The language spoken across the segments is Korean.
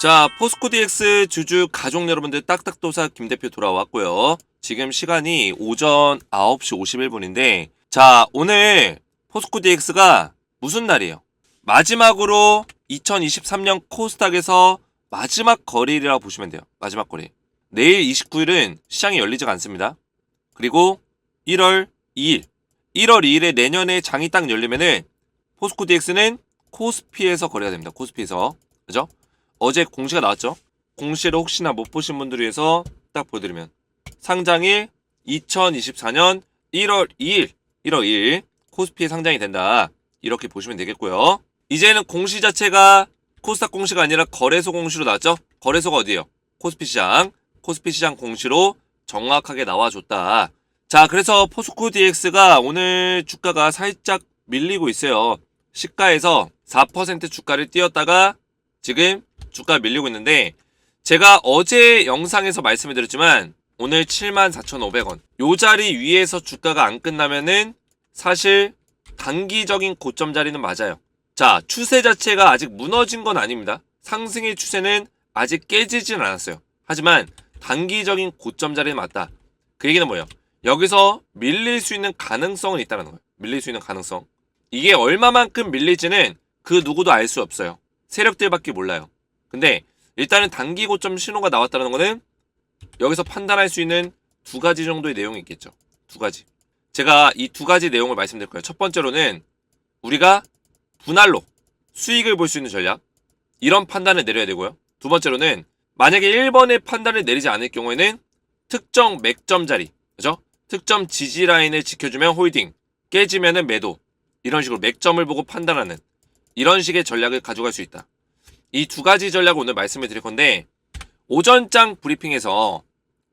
자, 포스코 DX 주주 가족 여러분들 딱딱도사 김 대표 돌아왔고요. 지금 시간이 오전 9시 51분인데, 자, 오늘 포스코 DX가 무슨 날이에요? 마지막으로 2023년 코스닥에서 마지막 거래일이라고 보시면 돼요. 마지막 거래. 내일 29일은 시장이 열리지가 않습니다. 그리고 1월 2일. 1월 2일에 내년에 장이 딱 열리면은 포스코 DX는 코스피에서 거래가 됩니다. 코스피에서. 그죠? 어제 공시가 나왔죠? 공시를 혹시나 못 보신 분들 위해서 딱 보여드리면 상장일 2024년 1월 2일 1월 2일 코스피에 상장이 된다 이렇게 보시면 되겠고요 이제는 공시 자체가 코스닥 공시가 아니라 거래소 공시로 나왔죠? 거래소가 어디예요? 코스피 시장 코스피 시장 공시로 정확하게 나와줬다 자 그래서 포스코 DX가 오늘 주가가 살짝 밀리고 있어요 시가에서 4% 주가를 띄었다가 지금 주가 밀리고 있는데 제가 어제 영상에서 말씀을 드렸지만 오늘 74,500원 요 자리 위에서 주가가 안 끝나면은 사실 단기적인 고점 자리는 맞아요. 자 추세 자체가 아직 무너진 건 아닙니다. 상승의 추세는 아직 깨지진 않았어요. 하지만 단기적인 고점 자리는 맞다. 그 얘기는 뭐예요? 여기서 밀릴 수 있는 가능성은 있다는 거예요. 밀릴 수 있는 가능성. 이게 얼마만큼 밀릴지는 그 누구도 알 수 없어요. 세력들밖에 몰라요. 근데 일단은 단기 고점 신호가 나왔다는 거는 여기서 판단할 수 있는 두 가지 정도의 내용이 있겠죠. 두 가지. 제가 이 두 가지 내용을 말씀드릴 거예요. 첫 번째로는 우리가 분할로 수익을 볼 수 있는 전략. 이런 판단을 내려야 되고요. 두 번째로는 만약에 1번의 판단을 내리지 않을 경우에는 특정 맥점 자리, 그죠? 특정 지지 라인을 지켜주면 홀딩, 깨지면은 매도. 이런 식으로 맥점을 보고 판단하는 이런 식의 전략을 가져갈 수 있다. 이 두 가지 전략을 오늘 말씀을 드릴 건데 오전장 브리핑에서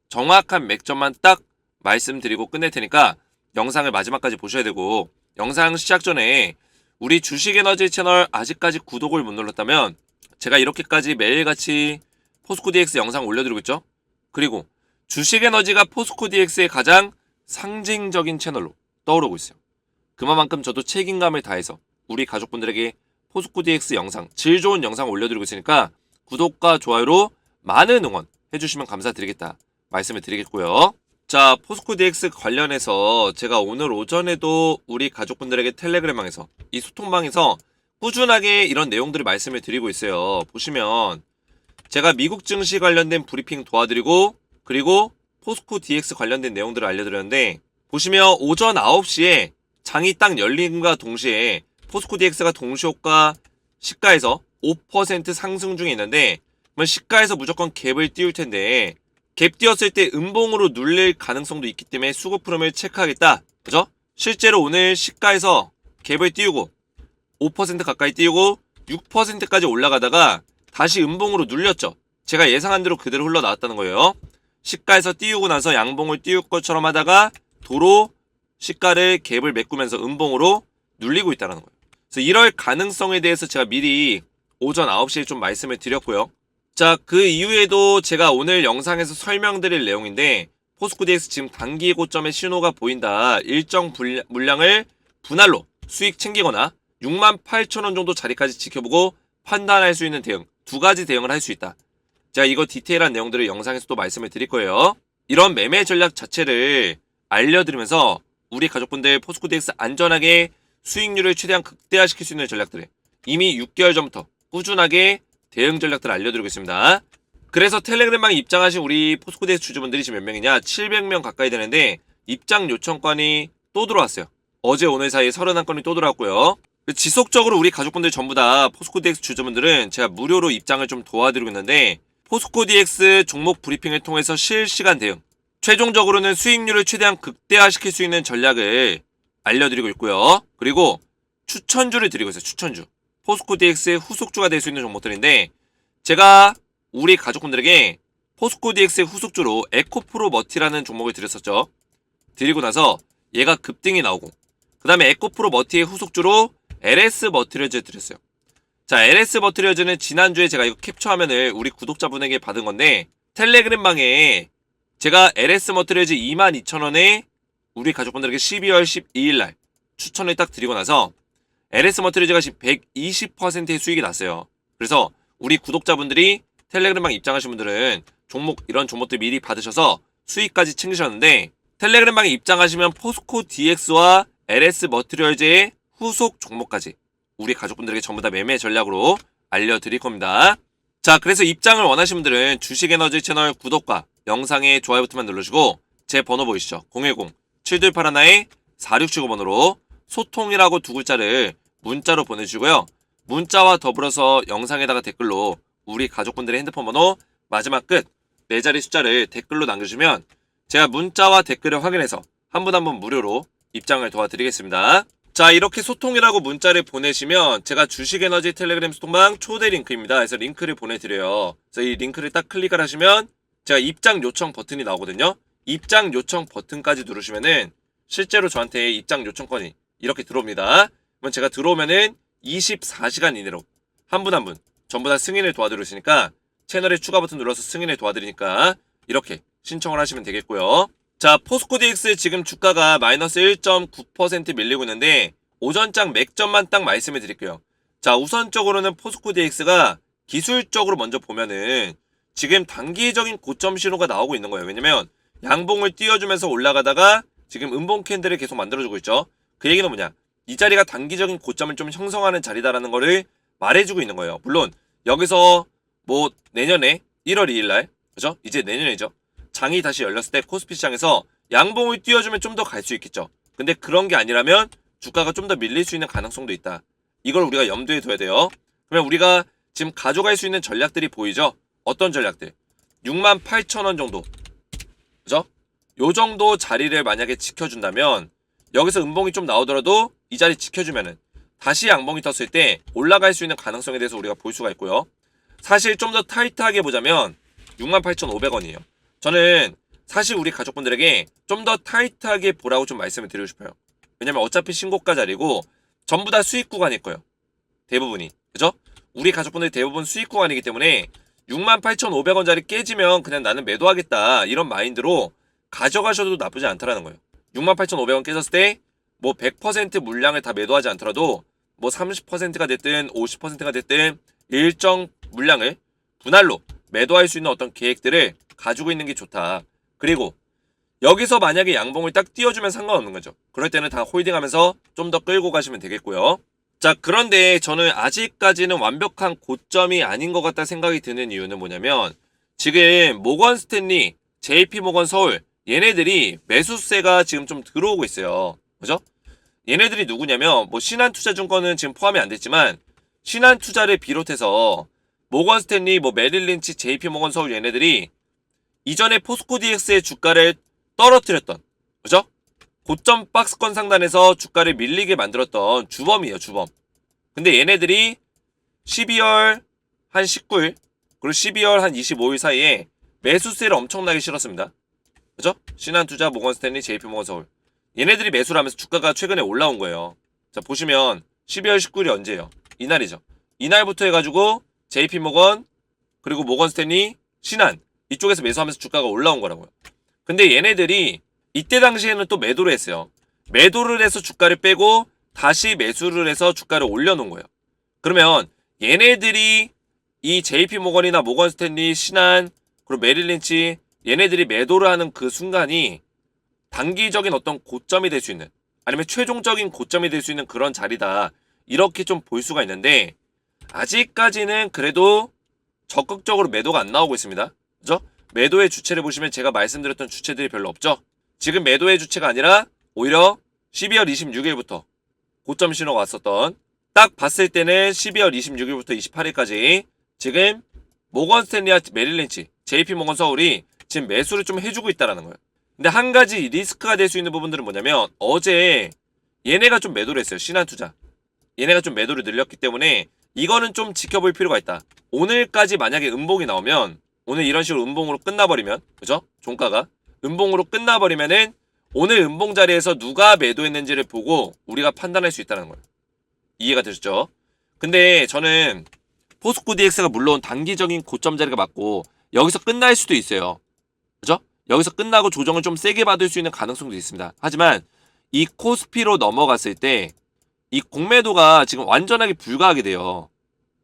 정확한 맥점만 딱 말씀드리고 끝낼 테니까 영상을 마지막까지 보셔야 되고 영상 시작 전에 우리 주식에너지 채널 아직까지 구독을 못 눌렀다면 제가 이렇게까지 매일같이 포스코 DX 영상 올려드리고 있죠. 그리고 주식에너지가 포스코 DX의 가장 상징적인 채널로 떠오르고 있어요. 그만큼 저도 책임감을 다해서 우리 가족분들에게 포스코 DX 영상, 질 좋은 영상 올려드리고 있으니까 구독과 좋아요로 많은 응원 해주시면 감사드리겠다 말씀을 드리겠고요. 자, 포스코 DX 관련해서 제가 오늘 오전에도 우리 가족분들에게 텔레그램방에서 이 소통방에서 꾸준하게 이런 내용들을 말씀을 드리고 있어요. 보시면 제가 미국 증시 관련된 브리핑 도와드리고 그리고 포스코 DX 관련된 내용들을 알려드렸는데 보시면 오전 9시에 장이 딱 열림과 동시에 포스코 DX가 동시효과 시가에서 5% 상승 중에 있는데 시가에서 무조건 갭을 띄울 텐데 갭 띄었을 때 음봉으로 눌릴 가능성도 있기 때문에 수급 흐름을 체크하겠다. 그죠? 실제로 오늘 시가에서 갭을 띄우고 5% 가까이 띄우고 6%까지 올라가다가 다시 음봉으로 눌렸죠. 제가 예상한 대로 그대로 흘러나왔다는 거예요. 시가에서 띄우고 나서 양봉을 띄울 것처럼 하다가 도로 시가를 갭을 메꾸면서 음봉으로 눌리고 있다는 거예요. 그래서 이럴 가능성에 대해서 제가 미리 오전 9시에 좀 말씀을 드렸고요. 자, 그 이후에도 제가 오늘 영상에서 설명드릴 내용인데 포스코 DX 지금 단기 고점의 신호가 보인다. 일정 물량을 분할로 수익 챙기거나 6만 8천 원 정도 자리까지 지켜보고 판단할 수 있는 대응 두 가지 대응을 할 수 있다. 제가 이거 디테일한 내용들을 영상에서 또 말씀을 드릴 거예요. 이런 매매 전략 자체를 알려드리면서 우리 가족분들 포스코 DX 안전하게 수익률을 최대한 극대화시킬 수 있는 전략들을 이미 6개월 전부터 꾸준하게 대응 전략들을 알려드리고 있습니다. 그래서 텔레그램방에 입장하신 우리 포스코 DX 주주분들이 지금 몇 명이냐? 700명 가까이 되는데 입장 요청건이 또 들어왔어요. 어제 오늘 사이에 31건이 또 들어왔고요. 지속적으로 우리 가족분들 전부 다 포스코 DX 주주분들은 제가 무료로 입장을 좀 도와드리고 있는데 포스코 DX 종목 브리핑을 통해서 실시간 대응 최종적으로는 수익률을 최대한 극대화시킬 수 있는 전략을 알려드리고 있고요. 그리고 추천주를 드리고 있어요. 추천주. 포스코 DX의 후속주가 될 수 있는 종목들인데 제가 우리 가족분들에게 포스코 DX의 후속주로 에코프로 머티라는 종목을 드렸었죠. 드리고 나서 얘가 급등이 나오고 그 다음에 에코프로 머티의 후속주로 LS 머티리얼즈 드렸어요. 자, LS 머티리얼즈는 지난주에 제가 이거 캡처 화면을 우리 구독자분에게 받은 건데 텔레그램방에 제가 LS 머티리얼즈 22,000원에 우리 가족분들에게 12월 12일 날 추천을 딱 드리고 나서 LS 머티리얼즈가 지금 120%의 수익이 났어요. 그래서 우리 구독자분들이 텔레그램방 입장하신 분들은 종목 이런 종목들 미리 받으셔서 수익까지 챙기셨는데 텔레그램방에 입장하시면 포스코 DX와 LS 머티리얼즈의 후속 종목까지 우리 가족분들에게 전부 다 매매 전략으로 알려드릴 겁니다. 자, 그래서 입장을 원하시는 분들은 주식에너지 채널 구독과 영상에 좋아요 버튼만 누르시고 제 번호 보이시죠? 010-7281-4675번으로 소통이라고 두 글자를 문자로 보내주시고요. 문자와 더불어서 영상에다가 댓글로 우리 가족분들의 핸드폰 번호 마지막 끝 네 자리 숫자를 댓글로 남겨주시면 제가 문자와 댓글을 확인해서 한 분 한 분 무료로 입장을 도와드리겠습니다. 자 이렇게 소통이라고 문자를 보내시면 제가 주식에너지 텔레그램 소통방 초대 링크입니다. 그래서 링크를 보내드려요. 그래서 이 링크를 딱 클릭을 하시면 제가 입장 요청 버튼이 나오거든요. 입장 요청 버튼까지 누르시면은 실제로 저한테 입장 요청권이 이렇게 들어옵니다. 그러면 제가 들어오면은 24시간 이내로 한 분 한 분 전부 다 승인을 도와드리시니까 채널에 추가 버튼 눌러서 승인을 도와드리니까 이렇게 신청을 하시면 되겠고요. 자, 포스코 DX 지금 주가가 마이너스 1.9% 밀리고 있는데 오전장 맥점만 딱 말씀해 드릴게요. 자, 우선적으로는 포스코 DX가 기술적으로 먼저 보면은 지금 단기적인 고점 신호가 나오고 있는 거예요. 왜냐면 양봉을 띄워주면서 올라가다가 지금 음봉 캔들을 계속 만들어주고 있죠. 그 얘기는 뭐냐? 이 자리가 단기적인 고점을 좀 형성하는 자리다라는 거를 말해주고 있는 거예요. 물론 여기서 뭐 내년에 1월 2일 날 그죠? 이제 내년이죠. 장이 다시 열렸을 때 코스피 시장에서 양봉을 띄워주면 좀 더 갈 수 있겠죠. 근데 그런 게 아니라면 주가가 좀 더 밀릴 수 있는 가능성도 있다. 이걸 우리가 염두에 둬야 돼요. 그러면 우리가 지금 가져갈 수 있는 전략들이 보이죠? 어떤 전략들? 6만 8천 원 정도. 그죠? 요 정도 자리를 만약에 지켜준다면 여기서 음봉이 좀 나오더라도 이 자리 지켜주면은 다시 양봉이 떴을 때 올라갈 수 있는 가능성에 대해서 우리가 볼 수가 있고요. 사실 좀 더 타이트하게 보자면 68,500원이에요. 저는 사실 우리 가족분들에게 좀 더 타이트하게 보라고 좀 말씀을 드리고 싶어요. 왜냐면 어차피 신고가 자리고 전부 다 수익 구간일 거예요. 대부분이. 그죠? 우리 가족분들 대부분 수익 구간이기 때문에 68,500원짜리 깨지면 그냥 나는 매도하겠다. 이런 마인드로 가져가셔도 나쁘지 않다라는 거예요. 68,500원 깨졌을 때 뭐 100% 물량을 다 매도하지 않더라도 뭐 30%가 됐든 50%가 됐든 일정 물량을 분할로 매도할 수 있는 어떤 계획들을 가지고 있는 게 좋다. 그리고 여기서 만약에 양봉을 딱 띄워주면 상관없는 거죠. 그럴 때는 다 홀딩하면서 좀 더 끌고 가시면 되겠고요. 자, 그런데 저는 아직까지는 완벽한 고점이 아닌 것 같다 생각이 드는 이유는 뭐냐면 지금 모건 스탠리, JP 모건 서울 얘네들이 매수세가 지금 좀 들어오고 있어요. 그죠? 얘네들이 누구냐면 뭐 신한투자증권은 지금 포함이 안 됐지만 신한투자를 비롯해서 모건 스탠리, 뭐 메릴 린치, JP 모건 서울 얘네들이 이전에 포스코 DX의 주가를 떨어뜨렸던 그죠? 고점 박스권 상단에서 주가를 밀리게 만들었던 주범이에요, 주범. 근데 얘네들이 12월 한 19일 그리고 12월 한 25일 사이에 매수세를 엄청나게 실었습니다. 그죠? 신한투자, 모건스탠리, JP모건 서울. 얘네들이 매수를 하면서 주가가 최근에 올라온 거예요. 자, 보시면 12월 19일이 언제예요? 이날이죠. 이날부터 해가지고 JP모건 그리고 모건스탠리, 신한 이쪽에서 매수하면서 주가가 올라온 거라고요. 근데 얘네들이 이때 당시에는 또 매도를 했어요. 매도를 해서 주가를 빼고 다시 매수를 해서 주가를 올려놓은 거예요. 그러면 얘네들이 이 JP 모건이나 모건 스탠리, 신한, 그리고 메릴린치 얘네들이 매도를 하는 그 순간이 단기적인 어떤 고점이 될 수 있는 아니면 최종적인 고점이 될 수 있는 그런 자리다. 이렇게 좀 볼 수가 있는데 아직까지는 그래도 적극적으로 매도가 안 나오고 있습니다. 그죠? 매도의 주체를 보시면 제가 말씀드렸던 주체들이 별로 없죠? 지금 매도의 주체가 아니라 오히려 12월 26일부터 고점 신호가 왔었던 딱 봤을 때는 12월 26일부터 28일까지 지금 모건 스탠리와 메릴린치, JP 모건 서울이 지금 매수를 좀 해주고 있다라는 거예요. 근데 한 가지 리스크가 될 수 있는 부분들은 뭐냐면 어제 얘네가 좀 매도를 했어요. 신한투자. 얘네가 좀 매도를 늘렸기 때문에 이거는 좀 지켜볼 필요가 있다. 오늘까지 만약에 음봉이 나오면 오늘 이런 식으로 음봉으로 끝나버리면 그죠? 종가가 음봉으로 끝나버리면은 오늘 음봉 자리에서 누가 매도했는지를 보고 우리가 판단할 수 있다는 거예요. 이해가 되셨죠? 근데 저는 포스코 DX가 물론 단기적인 고점 자리가 맞고 여기서 끝날 수도 있어요. 그죠? 여기서 끝나고 조정을 좀 세게 받을 수 있는 가능성도 있습니다. 하지만 이 코스피로 넘어갔을 때 이 공매도가 지금 완전하게 불가하게 돼요.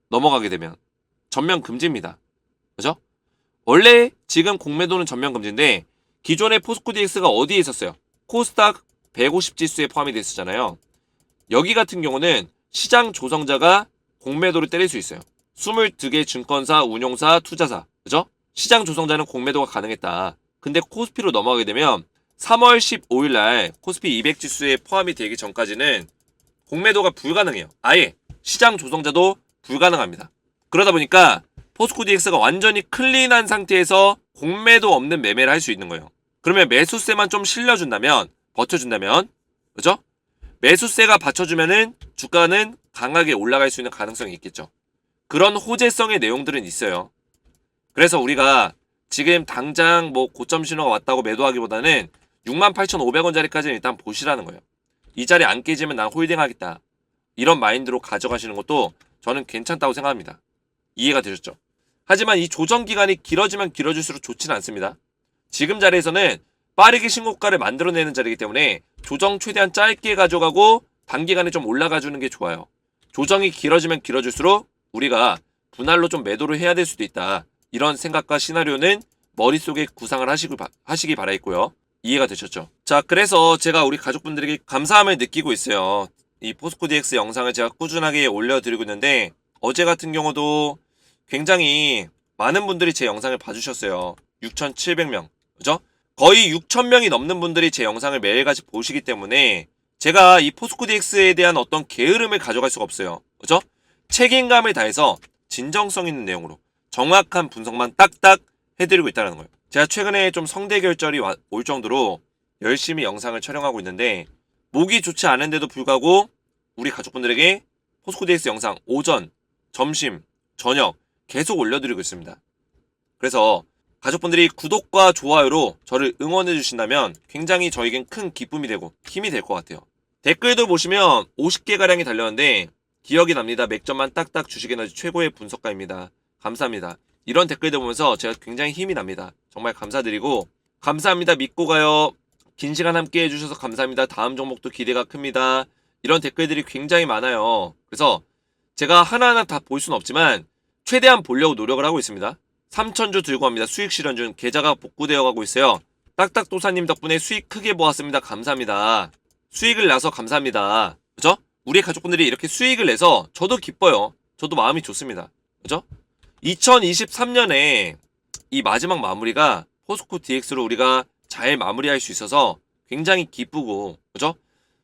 넘어가게 되면 전면 금지입니다. 그죠? 원래 지금 공매도는 전면 금지인데 기존의 포스코 DX가 어디에 있었어요? 코스닥 150 지수에 포함이 돼 있었잖아요. 여기 같은 경우는 시장 조성자가 공매도를 때릴 수 있어요. 22개 증권사, 운용사, 투자사. 그죠? 시장 조성자는 공매도가 가능했다. 근데 코스피로 넘어가게 되면 3월 15일 날 코스피 200 지수에 포함이 되기 전까지는 공매도가 불가능해요. 아예 시장 조성자도 불가능합니다. 그러다 보니까 포스코 DX가 완전히 클린한 상태에서 공매도 없는 매매를 할 수 있는 거예요. 그러면 매수세만 좀 실려준다면 버텨준다면 그죠? 매수세가 받쳐주면은 주가는 강하게 올라갈 수 있는 가능성이 있겠죠. 그런 호재성의 내용들은 있어요. 그래서 우리가 지금 당장 뭐 고점 신호가 왔다고 매도하기보다는 68,500원짜리까지는 일단 보시라는 거예요. 이 자리 안 깨지면 난 홀딩 하겠다. 이런 마인드로 가져가시는 것도 저는 괜찮다고 생각합니다. 이해가 되셨죠? 하지만 이 조정 기간이 길어지면 길어질수록 좋지는 않습니다. 지금 자리에서는 빠르게 신고가를 만들어내는 자리이기 때문에 조정 최대한 짧게 가져가고 단기간에 좀 올라가 주는 게 좋아요. 조정이 길어지면 길어질수록 우리가 분할로 좀 매도를 해야 될 수도 있다. 이런 생각과 시나리오는 머릿속에 구상을 하시기, 바, 하시기 바라겠고요. 이해가 되셨죠? 자, 그래서 제가 우리 가족분들에게 감사함을 느끼고 있어요. 이 포스코 DX 영상을 제가 꾸준하게 올려드리고 있는데 어제 같은 경우도 굉장히 많은 분들이 제 영상을 봐주셨어요. 6,700명. 그죠? 거의 6,000명이 넘는 분들이 제 영상을 매일같이 보시기 때문에 제가 이 포스코 DX에 대한 어떤 게으름을 가져갈 수가 없어요. 그죠? 책임감을 다해서 진정성 있는 내용으로 정확한 분석만 딱딱 해드리고 있다는 거예요. 제가 최근에 좀 성대 결절이 와- 올 정도로 열심히 영상을 촬영하고 있는데 목이 좋지 않은데도 불구하고 우리 가족분들에게 포스코 DX 영상 오전, 점심, 저녁 계속 올려드리고 있습니다. 그래서 가족분들이 구독과 좋아요로 저를 응원해 주신다면 굉장히 저에겐 큰 기쁨이 되고 힘이 될 것 같아요. 댓글도 보시면 50개가량이 달렸는데 기억이 납니다. 맥점만 딱딱 주식에 넣지 최고의 분석가입니다. 감사합니다. 이런 댓글들 보면서 제가 굉장히 힘이 납니다. 정말 감사드리고 감사합니다. 믿고 가요. 긴 시간 함께 해주셔서 감사합니다. 다음 종목도 기대가 큽니다. 이런 댓글들이 굉장히 많아요. 그래서 제가 하나하나 다 볼 수는 없지만 최대한 보려고 노력을 하고 있습니다. 3천주 들고 갑니다. 수익 실현 중 계좌가 복구되어 가고 있어요. 딱딱도사님 덕분에 수익 크게 모았습니다. 감사합니다. 수익을 내서 감사합니다. 그죠? 우리 가족분들이 이렇게 수익을 내서 저도 기뻐요. 저도 마음이 좋습니다. 그죠? 2023년에 이 마지막 마무리가 포스코 DX로 우리가 잘 마무리할 수 있어서 굉장히 기쁘고, 그죠?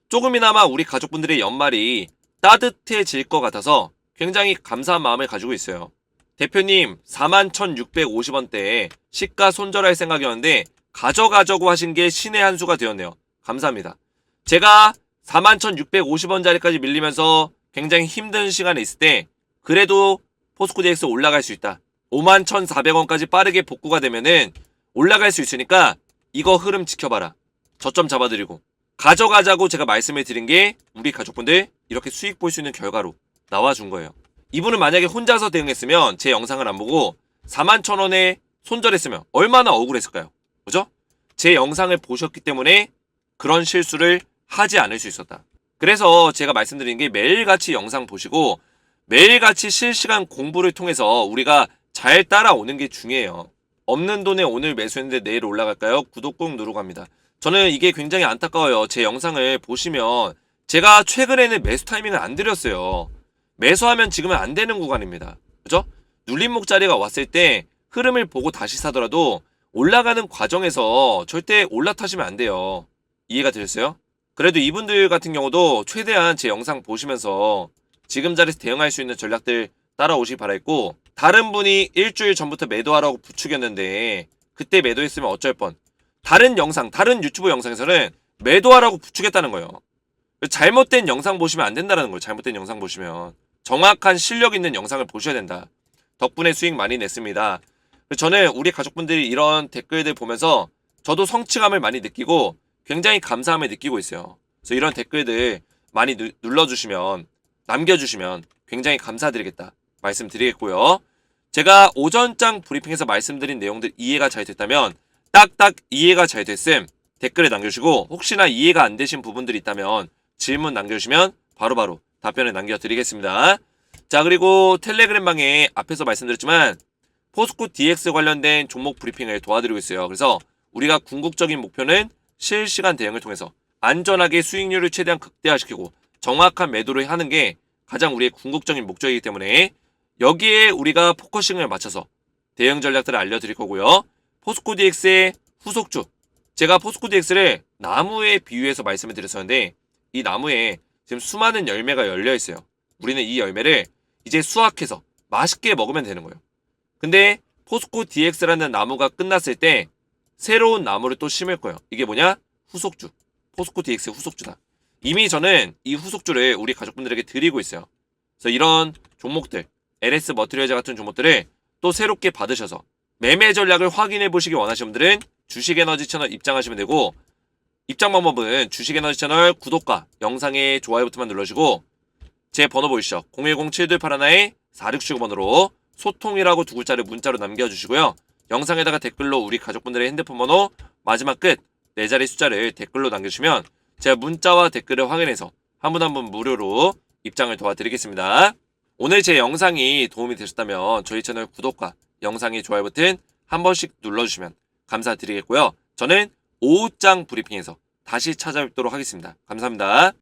조금이나마 우리 가족분들의 연말이 따뜻해질 것 같아서 굉장히 감사한 마음을 가지고 있어요. 대표님 41,650원대에 시가 손절할 생각이었는데 가져가자고 하신 게 신의 한 수가 되었네요. 감사합니다. 제가 41,650원짜리까지 밀리면서 굉장히 힘든 시간에 있을 때 그래도 포스코 DX 올라갈 수 있다. 51,400원까지 빠르게 복구가 되면은 올라갈 수 있으니까 이거 흐름 지켜봐라. 저점 잡아드리고 가져가자고 제가 말씀을 드린 게 우리 가족분들 이렇게 수익 볼 수 있는 결과로 나와준 거예요. 이분은 만약에 혼자서 대응했으면 제 영상을 안 보고 4만 천 원에 손절했으면 얼마나 억울했을까요? 그죠? 제 영상을 보셨기 때문에 그런 실수를 하지 않을 수 있었다. 그래서 제가 말씀드린 게 매일같이 영상 보시고 매일같이 실시간 공부를 통해서 우리가 잘 따라오는 게 중요해요. 없는 돈에 오늘 매수했는데 내일 올라갈까요? 구독 꾹 누르고 합니다. 저는 이게 굉장히 안타까워요. 제 영상을 보시면 제가 최근에는 매수 타이밍을 안 드렸어요. 매수하면 지금은 안 되는 구간입니다. 그죠? 눌림목 자리가 왔을 때 흐름을 보고 다시 사더라도 올라가는 과정에서 절대 올라타시면 안 돼요. 이해가 되셨어요? 그래도 이분들 같은 경우도 최대한 제 영상 보시면서 지금 자리에서 대응할 수 있는 전략들 따라오시기 바라겠고 다른 분이 일주일 전부터 매도하라고 부추겼는데 그때 매도했으면 어쩔 뻔. 다른 영상, 다른 유튜브 영상에서는 매도하라고 부추겼다는 거예요. 잘못된 영상 보시면 안 된다는 거예요. 잘못된 영상 보시면. 정확한 실력 있는 영상을 보셔야 된다. 덕분에 수익 많이 냈습니다. 저는 우리 가족분들이 이런 댓글들 보면서 저도 성취감을 많이 느끼고 굉장히 감사함을 느끼고 있어요. 그래서 이런 댓글들 많이 누- 눌러주시면 남겨주시면 굉장히 감사드리겠다 말씀드리겠고요. 제가 오전장 브리핑에서 말씀드린 내용들 이해가 잘 됐다면 딱딱 이해가 잘 됐음 댓글에 남겨주시고 혹시나 이해가 안 되신 부분들이 있다면 질문 남겨주시면 바로바로 답변을 남겨드리겠습니다. 자 그리고 텔레그램 방에 앞에서 말씀드렸지만 포스코 DX 관련된 종목 브리핑을 도와드리고 있어요. 그래서 우리가 궁극적인 목표는 실시간 대응을 통해서 안전하게 수익률을 최대한 극대화시키고 정확한 매도를 하는 게 가장 우리의 궁극적인 목적이기 때문에 여기에 우리가 포커싱을 맞춰서 대응 전략들을 알려드릴 거고요. 포스코 DX의 후속주. 제가 포스코 DX를 나무에 비유해서 말씀을 드렸었는데 이 나무에 지금 수많은 열매가 열려 있어요. 우리는 이 열매를 이제 수확해서 맛있게 먹으면 되는 거예요. 근데 포스코 DX라는 나무가 끝났을 때 새로운 나무를 또 심을 거예요. 이게 뭐냐? 후속주. 포스코 DX 후속주다. 이미 저는 이 후속주를 우리 가족분들에게 드리고 있어요. 그래서 이런 종목들, LS 머티리얼즈 같은 종목들을 또 새롭게 받으셔서 매매 전략을 확인해 보시기 원하시는 분들은 주식에너지 채널 입장하시면 되고 입장 방법은 주식에너지 채널 구독과 영상의 좋아요 버튼만 눌러주시고 제 번호 보이시죠? 010-7281-4679번으로 소통이라고 두 글자를 문자로 남겨주시고요. 영상에다가 댓글로 우리 가족분들의 핸드폰 번호 마지막 끝 네 자리 숫자를 댓글로 남겨주시면 제가 문자와 댓글을 확인해서 한 분 한 분 무료로 입장을 도와드리겠습니다. 오늘 제 영상이 도움이 되셨다면 저희 채널 구독과 영상의 좋아요 버튼 한 번씩 눌러주시면 감사드리겠고요. 저는 오후장 브리핑에서 다시 찾아뵙도록 하겠습니다. 감사합니다.